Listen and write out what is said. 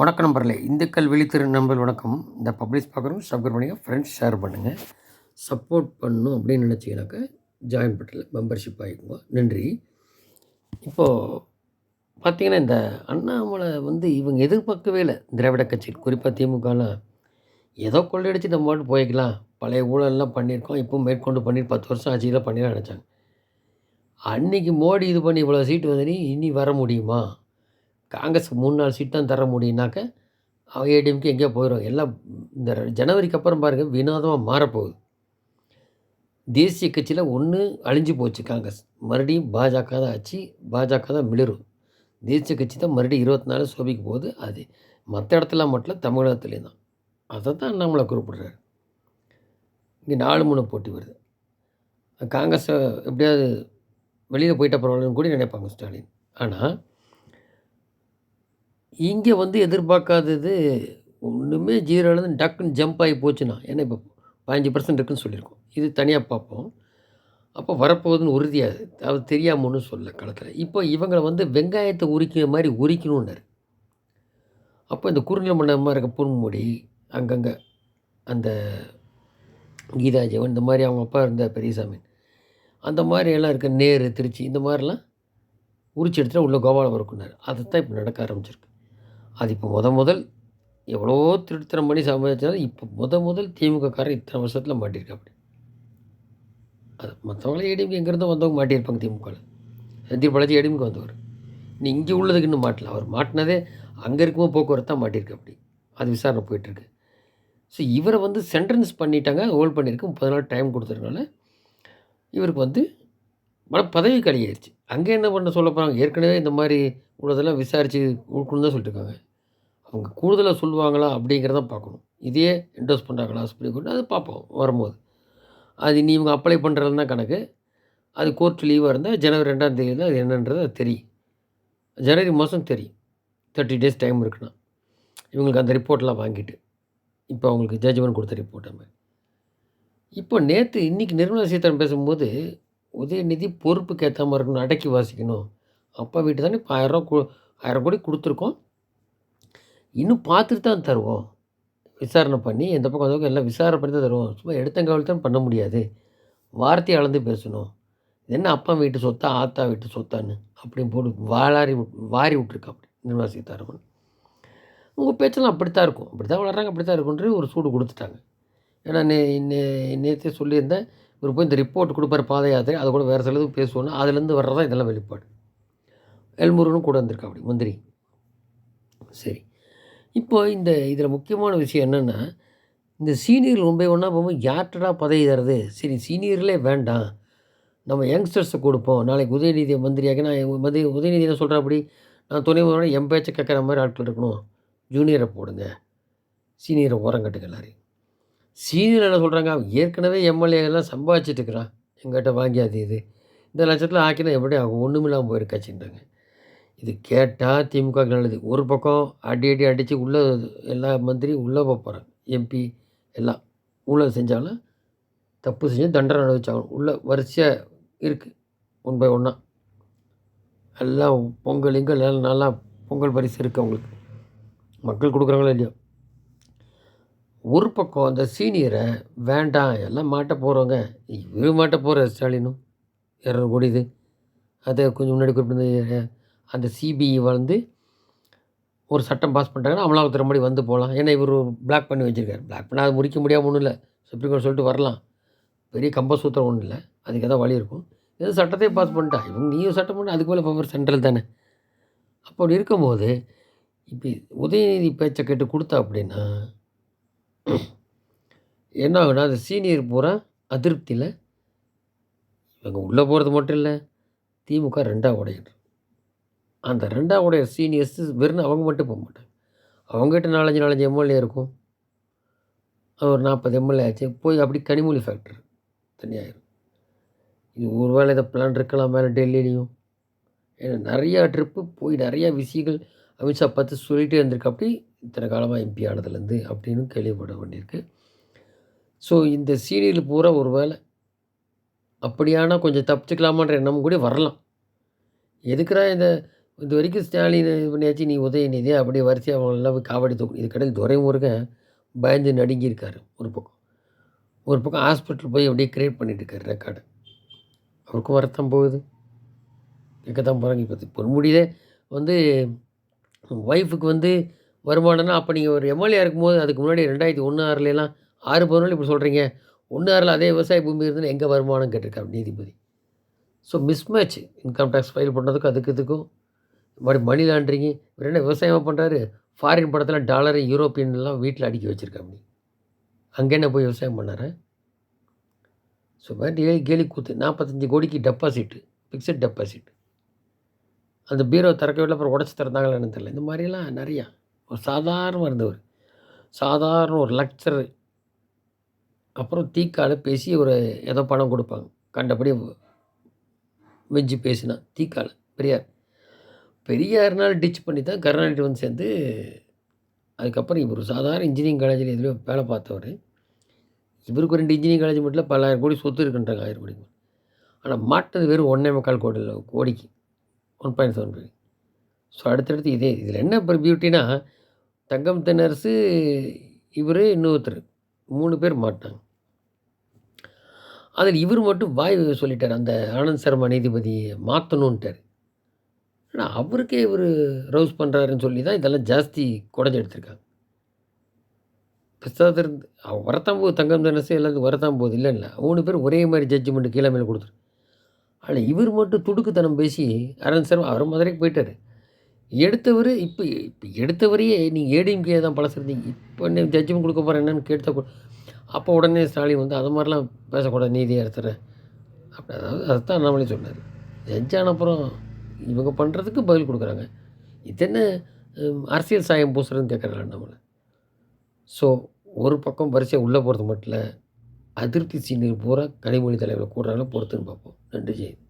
வணக்கம் நம்பர்களே இந்துக்கள் விழித்திரு நம்பர் வணக்கம். இந்த பப்ளிஷ் பார்க்குறோம். சப்ஸ்கிரைப் பண்ணுங்கள் ஃப்ரெண்ட்ஸ் ஷேர் பண்ணுங்கள் சப்போர்ட் பண்ணணும் அப்படின்னு நினச்சிங்கனாக்கா ஜாயின் பட்டில் மெம்பர்ஷிப் ஆகிக்குங்க நன்றி. இப்போது பார்த்திங்கன்னா இந்த அண்ணாமலை வந்து இவங்க எதிர்பார்க்கவே இல்லை. திராவிட கட்சி குறிப்பாக திமுகலாம் ஏதோ கொள்ளையடிச்சு நம்ம பாட்டு போய்க்கலாம். பழைய ஊழல்லாம் பண்ணியிருக்கோம். இப்போ மேற்கொண்டு பண்ணி பத்து வருஷம் ஆட்சியெல்லாம் பண்ணிடலாம் நினச்சாங்க. அன்றைக்கி மோடி இது பண்ணி இவ்வளோ சீட்டு வந்து இனி வர முடியுமா? காங்கிரஸுக்கு மூணு நாலு சீட் தான் தர முடியும்னாக்க ஏடிஎம்கே எங்கேயோ போயிடும் எல்லாம் இந்த ஜனவரிக்கு அப்புறம் பாருங்கள் வினோதமாக மாறப்போகுது. தேசிய கட்சியில் ஒன்று அழிஞ்சு போச்சு காங்கிரஸ். மறுபடியும் பாஜக தான் ஆச்சு பாஜக தான் மிளிரும். தேசிய கட்சி தான் மறுபடியும் இருபத்தி நாலு சோபிக்கு போகுது. அது மற்ற இடத்துல மட்டும் தமிழகத்துலேயும் தான். அதை தான் நம்மளை குறிப்பிட்றாரு. இங்கே நாலு மூணு போட்டி வருது. காங்கிரஸை எப்படியாவது வெளியில் போயிட்ட பரவாயில்லன்னு கூட நினைப்பாங்க ஸ்டாலின். ஆனால் இங்கே வந்து எதிர்பார்க்காதது ஒன்றுமே ஜீரோலேருந்து டக்குன்னு ஜம்ப் ஆகி போச்சுன்னா ஏன்னா இப்போ பதினஞ்சு பர்சன்ட் இருக்குன்னு சொல்லியிருக்கோம். இது தனியாக பார்ப்போம். அப்போ வரப்போகுதுன்னு உறுதியாது அது தெரியாமல் ஒன்றும் சொல்ல களத்தில். இப்போ இவங்களை வந்து வெங்காயத்தை உரிக்கிற மாதிரி உரிக்கணும்னாரு. அப்போ இந்த குறுநில மண்டலமாக இருக்க பொன்முடி அங்கங்கே அந்த கீதாஜீவன் இந்த மாதிரி அவங்க அப்பா இருந்த பெரியசாமி அந்த மாதிரி எல்லாம் இருக்க நேரு திருச்சி இந்த மாதிரிலாம் உரிச்சு எடுத்துகிட்டு உள்ள கோபாலம் அதை தான் இப்போ நடக்க ஆரம்பிச்சிருக்கு. அது இப்போ முத முதல் எவ்வளோ திருத்தனம் பண்ணி சம்பாதிச்சாலும் இப்போ முத முதல் திமுக காரன் இத்தனை வருஷத்தில் மாட்டியிருக்கா அப்படி. அது மற்றவங்களே ஏடிஎம்கே எங்கேருந்தோ வந்தவங்க மாட்டியிருப்பாங்க திமுகவில். செந்தில் பழச்சி ஏடிஎம்கே வந்தவர். நீ இங்கே உள்ளதுக்கு இன்னும் மாட்டல. அவர் மாட்டினதே அங்கே இருக்கும்போது போக்குவரத்து தான் மாட்டியிருக்கு அப்படி. அது விசாரணை போயிட்டுருக்கு. ஸோ இவரை வந்து சென்டென்ஸ் பண்ணிட்டாங்க ஹோல்ட் பண்ணியிருக்கு. முப்பது நாள் டைம் கொடுத்ததுனால இவருக்கு வந்து மன பதவி கழியாயிருச்சு அங்கே என்ன பண்ண சொல்ல போகிறாங்க ஏற்கனவே இந்த மாதிரி உள்ளதெல்லாம் விசாரித்து கொடுக்கணும் தான் சொல்லிட்டுருக்காங்க. அவங்க கூடுதலாக சொல்லுவாங்களா அப்படிங்கிறத பார்க்கணும். இதே என்டோஸ் பண்ணுறாங்களா சுப்ரீம் கோர்ட் அது பார்ப்போம் வரும்போது. அது நீ இவங்க அப்ளை பண்ணுறது தான் கணக்கு. அது கோர்ட் லீவாக இருந்தால் ஜனவரி ரெண்டாம் தேதி தான் அது என்னன்றது அது தெரியும். ஜனவரி மாதம் தெரியும். தேர்ட்டி டேஸ் டைம் இருக்குன்னா. இவங்களுக்கு அந்த ரிப்போர்ட்லாம் வாங்கிட்டு. இப்போ அவங்களுக்கு ஜட்ஜ்மெண்ட் கொடுத்த ரிப்போர்ட் மாதிரி இப்போ நேற்று இன்றைக்கி நிர்மலா சீதாராமன் பேசும்போது உதயநிதி பொறுப்புக்கு ஏற்ற மாதிரி இருக்கணும் அடக்கி வாசிக்கணும். அப்பா வீட்டு தானே இப்போ ஆயிரம் கு ஆயிரம் கோடி கொடுத்துருக்கோம். இன்னும் பார்த்துட்டு தான் தருவோம். விசாரணை பண்ணி எந்த பக்கம் அந்த பக்கம் எல்லாம் விசாரணை பண்ணி தான் தருவோம். சும்மா எடுத்தங்கவல் தான் பண்ண முடியாது. வார்த்தையை அளந்து பேசணும். என்ன அப்பா வீட்டு சொத்தா ஆத்தா வீட்டு சொத்தான்னு அப்படின்னு போட்டு வாளாரி விட்- வாரி விட்ருக்கா அப்படி நிர்மலா சீதாராமன். உங்கள் பேச்செல்லாம் அப்படி தான் இருக்கும். அப்படி தான் வளர்றாங்க அப்படி தான் இருக்குன்ற ஒரு சூடு கொடுத்துட்டாங்க. ஏன்னா நே நே- நேற்றே சொல்லியிருந்தேன் இவர் போய் இந்த ரிப்போர்ட் கொடுப்பார் பாத யாத்திரை அதை கூட வேறு சிலது பேசுவோன்னா அதுலேருந்து வர்றதான் இதெல்லாம் வெளிப்பாடு. எல்முருகனும் கூட வந்திருக்கா அப்படி மந்திரி. சரி. இப்போ இந்த இதில் முக்கியமான விஷயம் என்னென்னா இந்த சீனியர் ரொம்ப ஒன்றா போகும்போது யார்ட்டடா பதவி தருது சரி சீனியர்களே வேண்டாம். நம்ம யங்ஸ்டர்ஸை கொடுப்போம். நாளைக்கு உதயநிதி மந்திரியாக நான் மதி உதயநிதி என்ன சொல்கிறாப்படி நான் துணை முதல்வர் என் பேச்சை கேட்குற மாதிரி ஆட்கள் இருக்கணும். ஜூனியரை போடுங்க. சீனியரை ஓரம் கட்டுங்க எல்லாரையும். சீனியர் என்ன சொல்கிறாங்க அவன் ஏற்கனவே எம்எல்ஏ எல்லாம் சம்பாதிச்சிட்டு இருக்கிறான். எங்கிட்ட வாங்கியாது இது. இந்த லட்சத்தில் ஆக்கினா எப்படி ஆகும்? ஒன்றும் இல்லாமல் போயிருக்காச்சுன்றாங்க இது கேட்டால் திமுக நல்லது. ஒரு பக்கம் அடி அடி அடித்து உள்ளே எல்லா மந்திரியும் உள்ளே போகிறாங்க எம்பி எல்லாம். உள்ளே செஞ்சாலும் தப்பு செஞ்சு தண்டனை அனுபவிச்சாகணும். உள்ள வரிசையாக இருக்குது ஒன் பை ஒன்றா எல்லாம் பொங்கல் இங்கே நல்லா பொங்கல் பரிசு இருக்குது அவங்களுக்கு. மக்கள் கொடுக்குறாங்களோ இல்லையோ? ஒரு பக்கம் அந்த சீனியரை வேண்டாம் எல்லாம் மாட்ட போகிறவங்க இவரு மாட்ட போகிற ஸ்டாலினும். இரநூறு கோடி இது. அதை கொஞ்சம் முன்னாடி குறிப்பிட்டிருந்த அந்த சிபிஐ வந்து ஒரு சட்டம் பாஸ் பண்ணிட்டாங்கன்னா அமலாக்கத்துறை முன்னாடி வந்து போகலாம். ஏன்னா இவர் பிளாக் பண்ணி வச்சுருக்காரு. பிளாக் பண்ணால் அது முடிக்க முடியாமல் ஒன்றும் இல்லை. சுப்ரீம் கோர்ட் சொல்லிட்டு வரலாம். பெரிய கம்பசூத்திரம் ஒன்றும் இல்லை. அதுக்கு எதாவது வழி இருக்கும். ஏதோ சட்டத்தையே பாஸ் பண்ணிட்டா. இவங்க நீயும் சட்டம் பண்ண அதுக்கு மேலே இப்போ சென்ட்ரல் தானே. அப்படி இருக்கும்போது இப்போ உதயநிதி பேச்சை கேட்டு கொடுத்தா அப்படின்னா என்ன ஆகுனா அந்த சீனியர் பூரா அதிருப்தியில் இவங்க உள்ளே போகிறது மட்டும் இல்லை திமுக ரெண்டாக உடையிட்டு அந்த ரெண்டாக உடைய சீனியர்ஸ் வெறும் அவங்க மட்டும் போக மாட்டாங்க. அவங்ககிட்ட நாலஞ்சு நாலஞ்சு எம்எல்ஏ இருக்கும். அது ஒரு நாற்பது எம்எல்ஏ ஆச்சு போய் அப்படி கனிமொழி ஃபேக்டர் தனியாயிரும். இது ஒரு வேளை இதை பிளான் இருக்கலாம் மேலே டெல்லிலையும் ஏன்னா நிறையா ட்ரிப்பு போய் நிறையா விஷயங்கள் அமித்ஷா பார்த்து சொல்லிகிட்டே இருந்திருக்காப்படி இத்தனை காலமாக எம்பி ஆனதுலேருந்து அப்படின்னு கேள்விப்பட வேண்டியிருக்கு. ஸோ இந்த சீரியல் பூரா ஒரு வேளை அப்படியானா கொஞ்சம் தப்பிச்சுக்கலாமான்ற எண்ணம் கூட வரலாம். எதுக்குறா இந்த இது வரைக்கும் ஸ்டாலின் இது பண்ணியாச்சு நீ உதயநிதி அப்படியே வரிசையாக அவங்களெல்லாம் போய் காவடி தூக்கும் இது கடையில் துரைமுருகன் பயந்து நடுங்கியிருக்காரு ஒரு பக்கம். ஒரு பக்கம் ஹாஸ்பிட்டல் போய் அப்படியே கிரியேட் பண்ணிட்டு இருக்காரு ரெக்கார்டு. அவருக்கும் வரத்தான் போகுது. கேட்க தான் போகிறாங்க இப்போ பொன்முடியே வந்து ஒய்ஃபுக்கு வந்து வருமானம்னா அப்போ நீங்கள் ஒரு எம்எல்ஏ இருக்கும்போது அதுக்கு முன்னாடி ரெண்டாயிரத்தி ஒன்று ஆறுலாம் ஆறு பதினொன்று இப்படி சொல்கிறீங்க ஒன்று ஆறில் அதே விவசாய பூமி இருந்துன்னு எங்கே வருமானம் கேட்டிருக்காரு நீதிபதி. So mismatch income tax file பண்ணுறதுக்கும் அதுக்கு இதுக்கும் மறுபடி மணி லாண்ட்ரிங்கு இவர் என்ன விவசாயமாக பண்ணுறாரு ஃபாரின் படத்தில் டாலர் யூரோப்பியன்லாம் வீட்டில் அடுக்கி வச்சுருக்காங்க அங்கே என்ன போய் விவசாயம் பண்ணார்? ஸோ மாதிரி கேலி கூத்து நாற்பத்தஞ்சு கோடிக்கு டெபாசிட்டு ஃபிக்ஸட் டெபாசிட் அந்த பீரோ திறக்க விடல அப்புறம் உடச்சி திறந்தாங்களா என்னன்னு தெரியல. இந்த மாதிரிலாம் நிறையா. ஒரு சாதாரணமாக இருந்தவர். சாதாரண ஒரு லக்சர் அப்புறம் தீக்கால பேசி ஒரு ஏதோ பணம் கொடுப்பாங்க. கண்டபடி வெஞ்சு பேசினா தீக்கால. பெரியார். பெரியார்னால் டிச் பண்ணி தான் கருணாநிதி வந்து சேர்ந்து அதுக்கப்புறம் இவர் சாதாரண இன்ஜினியரிங் காலேஜில் எதுலையோ வேலை பார்த்தவர். இவருக்கு ரெண்டு இன்ஜினியரிங் காலேஜ் மட்டும் இல்லை பல்லாயிரம் கோடி சொத்து இருக்குன்றாங்க ஆயிரம் கோடி. ஆனால் மாட்டது வெறும் ஒன்றே முக்கால் கோடியில் கோடிக்கு. One point seven billion so அடுத்தடுத்து இதே இதில் என்ன இப்போ பியூட்டினா தங்கம் தென்னரசு இவர் இன்னொருத்தர் மூணு பேர் மாட்டாங்க. அதில் இவர் மட்டும் வாய் சொல்லிட்டார் அந்த ஆனந்த் சர்மா நீதிபதியை மாற்றணுன்ட்டார் ஆனால் அவருக்கே இவர் ரவுஸ் பண்ணுறாருன்னு சொல்லி தான் இதெல்லாம் ஜாஸ்தி குடஞ்சி எடுத்திருக்காங்க. பிரசாதர் அவன் வரத்தான் போகுது தங்கம் தென்னரசு எல்லாத்துக்கும் வரத்தான் போகுது இல்லை இல்லை. மூணு பேர் ஒரே மாதிரி ஜட்ஜ்மெண்ட்டு கீழே மேலே கொடுத்துரு. ஆனால் இவர் மட்டும் துடுக்குத்தனம் பேசி அரண் சர்மா அவர் மதுரைக்கு போயிட்டார். எடுத்தவர் இப்போ இப்போ எடுத்தவரையே நீங்கள் ஏடிஎம்கே தான் பழசிருந்தீங்க இப்போ என்ன ஜட்ஜ்மெண்ட் கொடுக்க போகிறேன் என்னன்னு கேட்டால் அப்போ உடனே ஸ்டாலின் வந்து அது மாதிரிலாம் பேசக்கூடாது நீதியாக எடுத்துறேன் அப்படி அதாவது அதுதான் நம்மளே சொன்னார். ஜட்ஜான அப்புறம் இவங்க பண்ணுறதுக்கு பதில் கொடுக்குறாங்க. இது என்ன அரசியல் சாயம் பூசுறதுன்னு கேட்குறாங்க நம்மளை ஸோ ஒரு பக்கம் வரிசையாக உள்ளே போகிறது மட்டும் இல்லை அதிருப்தி சீனியர் பூரா கனிமொழி தலைவரை கூடுறாங்க பொறுத்துன்னு பார்ப்போம். நன்றி ஜெயந்த்